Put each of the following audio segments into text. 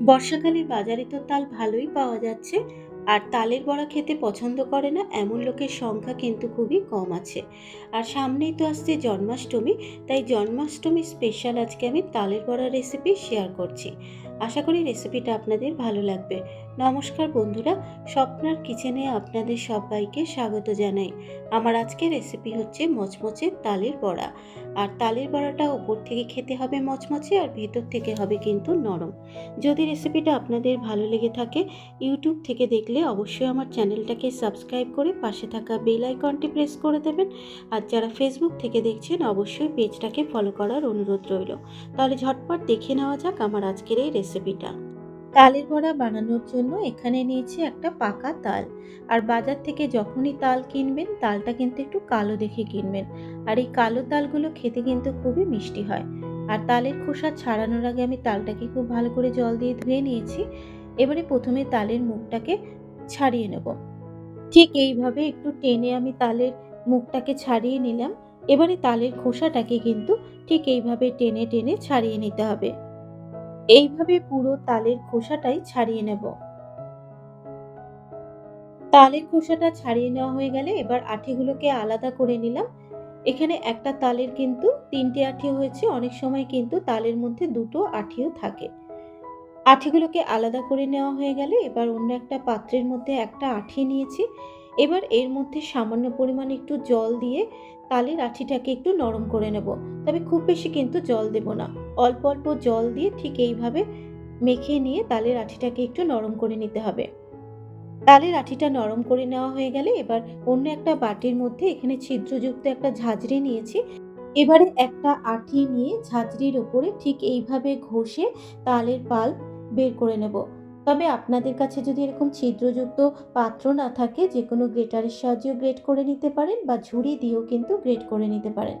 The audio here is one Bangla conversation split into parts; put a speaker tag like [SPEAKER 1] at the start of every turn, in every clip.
[SPEAKER 1] বর্ষাকালে বাজারে তো তাল ভালোই পাওয়া যাচ্ছে, আর তালের বড়া খেতে পছন্দ করে না, এমন লোকের সংখ্যা কিন্তু খুবই কম আছে। আর সামনেই তো আসছে জন্মাষ্টমী, তাই জন্মাষ্টমী স্পেশাল আজকে আমি তালের বড়া রেসিপি শেয়ার করছি। আশা করি রেসিপিটা আপনাদের ভালো লাগবে। নমস্কার বন্ধুরা, স্বপ্নার কিচেনে আপনাদের সবাইকে স্বাগত জানাই। আমার আজকের রেসিপি হচ্ছে মচমচে তালের বড়া। আর তালের বড়াটা ওপর থেকে খেতে হবে মচমচে আর ভেতর থেকে হবে কিন্তু নরম। যদি রেসিপিটা আপনাদের ভালো লেগে থাকে, ইউটিউব থেকে দেখলে অবশ্যই আমার চ্যানেলটাকে সাবস্ক্রাইব করে পাশে থাকা বেল আইকনটি প্রেস করে দেবেন। আর যারা ফেসবুক থেকে দেখছেন, অবশ্যই পেজটাকে ফলো করার অনুরোধ রইল। তাহলে ঝটপট দেখে নেওয়া যাক আমার আজকের এই রেসিপিটা তালের বড়া বানানোর জন্য এখানে নিয়েছি একটা পাকা তাল। আর বাজার থেকে যখনই তাল কিনবেন, তালটা কিন্তু একটু কালো দেখে কিনবেন। আর এই কালো তালগুলো খেতে কিন্তু খুবই মিষ্টি হয়। আর তালের খোসা ছাড়ানোর আগে আমি তালটাকে খুব ভালো করে জল দিয়ে ধুয়ে নিয়েছি। এবারে প্রথমে তালের মুখটাকে ছাড়িয়ে নেব। ঠিক এইভাবে একটু টেনে আমি তালের মুখটাকে ছাড়িয়ে নিলাম। এবারে তালের খোসাটাকে কিন্তু ঠিক এইভাবে টেনে টেনে ছাড়িয়ে নিতে হবে। এইভাবে পুরো তালের খোসাটাই ছাড়িয়ে নেব। তালের খোসাটা ছাড়িয়ে নেওয়া হয়ে গেলে এবার আঠিগুলোকে আলাদা করে নিলাম। এখানে একটা তালের কিন্তু তিনটে আঠি হয়েছে, অনেক সময় কিন্তু তালের মধ্যে দুটো আঠিও থাকে। আঠিগুলোকে আলাদা করে নেওয়া হয়ে গেলে এবার অন্য একটা পাত্রের মধ্যে একটা আঠি নিয়েছি। এবার এর মধ্যে সামান্য পরিমাণ একটু জল দিয়ে তালের আঠিটাকে একটু নরম করে নেব। তবে খুব বেশি কিন্তু জল দেব না। অল্প অল্প জল দিয়ে ঠিক এইভাবে মেখে নিয়ে তালের আঠিটাকে একটু নরম করে নিতে হবে। তালের আঠিটা নরম করে নেওয়া হয়ে গেলে এবার অন্য একটা বাটির মধ্যে এখানে ছিদ্রযুক্ত একটা ঝাঁঝরি নিয়েছি। এবারে একটা আঠি নিয়ে ঝাঁঝরির ওপরে ঠিক এইভাবে ঘষে তালের পাল্প বের করে নেব। তবে আপনাদের কাছে যদি এরকম ছিদ্রযুক্ত পাত্র না থাকে যে কোনো গ্রেটারের সাহায্যেও গ্রেট করে নিতে পারেন বা ঝুড়ি দিয়েও কিন্তু গ্রেট করে নিতে পারেন।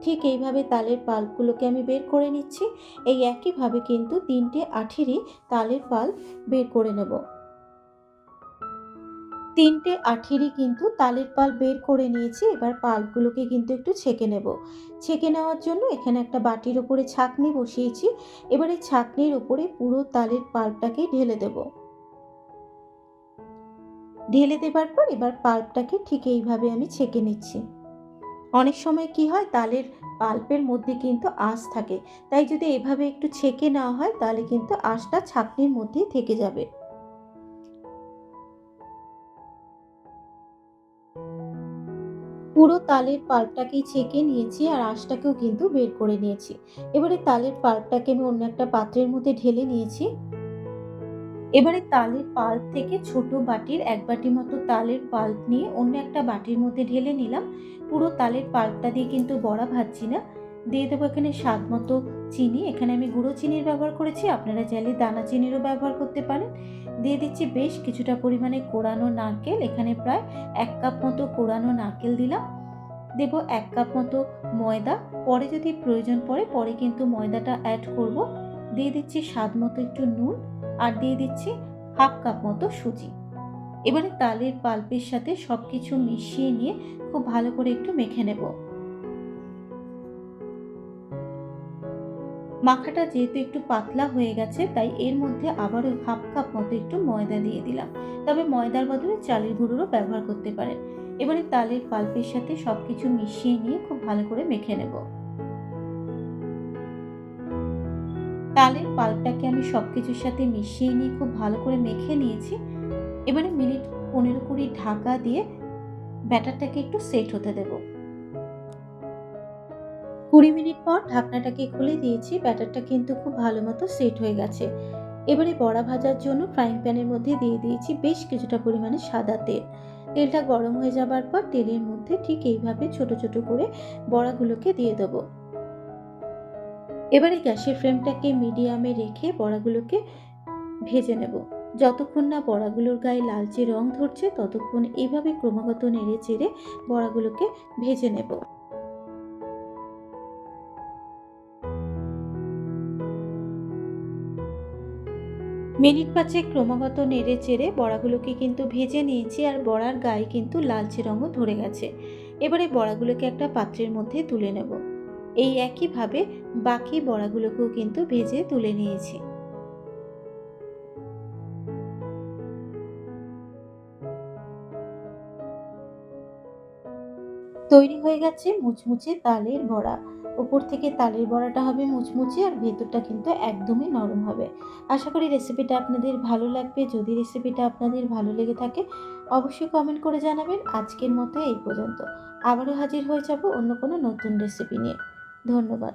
[SPEAKER 1] ঠিক এইভাবে তালের পাল্পগুলোকে আমি বের করে নিচ্ছি। এই একইভাবে কিন্তু তিনটে আঠেরই তালের পাল্প বের করে নেব। তিনটে আঠিরই কিন্তু তালের পাল বের করে নিয়েছি, এবার পাল্পগুলোকে কিন্তু একটু ছেঁকে নেব। ছেঁকে নেওয়ার জন্য এখানে একটা বাটির উপরে ছাকনি বসিয়েছি, এবারে ছাকনির উপরে পুরো তালের পাল্পটাকে ঢেলে দেব। ঢেলে দেবার পর এবার পাল্পটাকে ঠিক এইভাবে আমি ছেঁকে নিচ্ছি। অনেক সময় কি হয়, তালের পাল্পের মধ্যে কিন্তু আঁশ থাকে, তাই যদি এভাবে একটু ছেঁকে নেওয়া হয়, তাহলে কিন্তু আঁশটা ছাকনির মধ্যেই থেকে যাবে। পুরো তালের পাল্পটাকেই ছেঁকে নিয়েছি আর আঁশটাকেও কিন্তু বের করে নিয়েছি। এবারে তালের পাল্পটাকে আমি অন্য একটা পাত্রের মধ্যে ঢেলে নিয়েছি। এবারে তালের পাল্প থেকে ছোট বাটির এক বাটি মতো তালের পাল্প নিয়ে অন্য একটা বাটির মধ্যে ঢেলে নিলাম। পুরো তালের পাল্পটা দিয়ে কিন্তু বড়া ভাজছি না। দিয়ে দেবো এখানে স্বাদ মতো চিনি। এখানে আমি গুঁড়ো চিনির ব্যবহার করেছি। আপনারা চাইলে দানা চিনিরও ব্যবহার করতে পারেন। দিয়ে দিচ্ছি বেশ কিছুটা পরিমাণে কোড়ানো নারকেল। এখানে প্রায় এক কাপ মতো কোড়ানো নারকেল দিলাম। দেব এক কাপ মতো ময়দা। পরে যদি প্রয়োজন পড়ে, পরে কিন্তু ময়দাটা অ্যাড করব। দিয়ে দিচ্ছি স্বাদ মতো একটু নুন আর দিয়ে দিচ্ছি হাফ কাপ মতো সুজি। এবারে তালের পাল্পের সাথে সব কিছু মিশিয়ে নিয়ে খুব ভালো করে একটু মেখে নেব। মাখাটা যেহেতু একটু পাতলা হয়ে গেছে, তাই এর মধ্যে আবারও হাফ কাপ মতো একটু ময়দা দিয়ে দিলাম। তবে ময়দার বদলে চালের গুঁড়োরও ব্যবহার করতে পারেন। এবারে তালের পাল্পের সাথে সব কিছু মিশিয়ে নিয়ে খুব ভালো করে মেখে নেব। তালের পাল্পটাকে আমি সব কিছুর সাথে মিশিয়ে নিয়ে খুব ভালো করে মেখে নিয়েছি। এবারে মিনিট পনেরো কুড়ি ঢাকা দিয়ে ব্যাটারটাকে একটু সেট হতে দেবো। কুড়ি মিনিট পর ঢাকনাটাকে খুলে দিয়েছি, ব্যাটারটা কিন্তু খুব ভালো মতো সেট হয়ে গেছে। এবারে বড়া ভাজার জন্য ফ্রাইং প্যানের মধ্যে দিয়ে দিয়েছি বেশ কিছুটা পরিমাণে সাদা তেল। তেলটা গরম হয়ে যাবার পর তেলের মধ্যে ঠিক এইভাবে ছোট ছোট করে বড়াগুলোকে দিয়ে দেবো। এবারে গ্যাসের ফ্লেমটাকে মিডিয়ামে রেখে বড়াগুলোকে ভেজে নেব। যতক্ষণ না বড়াগুলোর গায়ে লালচে রং ধরছে, ততক্ষণ এইভাবে ক্রমাগত নেড়ে চেড়ে বড়াগুলোকে ভেজে নেব। মিনিট পাঁচে ক্রমাগত নেড়ে চেড়ে বড়াগুলোকে কিন্তু ভেজে নিয়েছি আর বড়ার গায়ে কিন্তু লালচে রঙও ধরে গেছে। এবারে বড়াগুলোকে একটা পাত্রের মধ্যে তুলে নেব। এই একইভাবে বাকি বড়াগুলোকেও কিন্তু ভেজে তুলে নিয়েছি। তৈরি হয়ে গেছে মুচমুচে তালের বড়া। ওপর থেকে তালের বড়াটা হবে মুচমুচে আর ভেতরটা কিন্তু একদমই নরম হবে। আশা করি রেসিপিটা আপনাদের ভালো লাগবে। যদি রেসিপিটা আপনাদের ভালো লেগে থাকে, অবশ্যই কমেন্ট করে জানাবেন। আজকের মতো এই পর্যন্ত। আবারও হাজির হয়ে যাব অন্য কোনো নতুন রেসিপি নিয়ে। ধন্যবাদ।